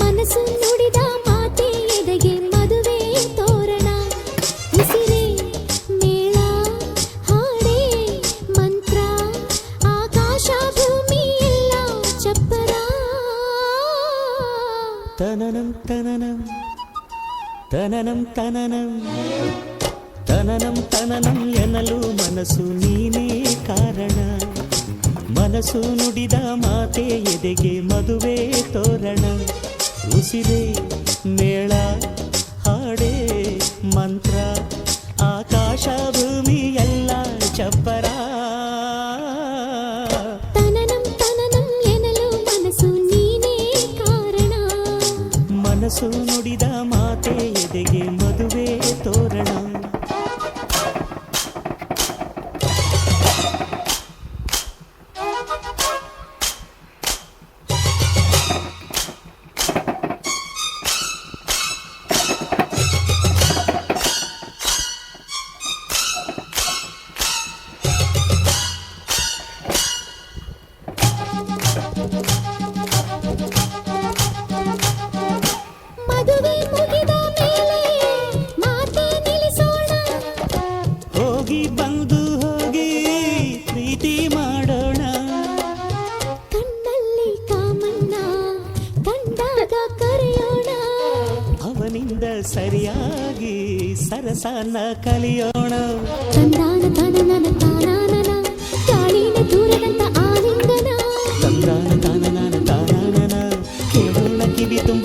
మనసు నుడిదా తననం తననం. తననం తననం. తననం తననం ఎనలు మనసు నీనే కారణ. మనసు ನುಡಿದ మాతే ఎదిగే మధువే తోరణ. ఉసిరే ಮನಸ್ಸು ನುಡಿದ ಮಾತೆ ಎದೆಗೆ ಮದುವೆ ತೋರಣ? ಹೋಗಿ ಬಂದು ಹೋಗಿ ಪ್ರೀತಿ ಮಾಡೋಣ. ಕಣ್ಣಲ್ಲಿ ಕಾಮಣ್ಣ ಕಂಡಾಗ ಕರೆಯೋಣ. ಅವನಿಂದ ಸರಿಯಾಗಿ ಸರಸನ ಕಲಿಯೋಣ. ತಂದಾನ ತಾನ ನನ್ನ ತಾನಾನ ತಾಳಿನ ದೂರದಂತ ಆಲಿಂಗನ. ತಂದಾನ ತಾನ ನಾನು ತಾನಾನ ಕೇಳೋಣ ಕಿವಿ ತುಂಬ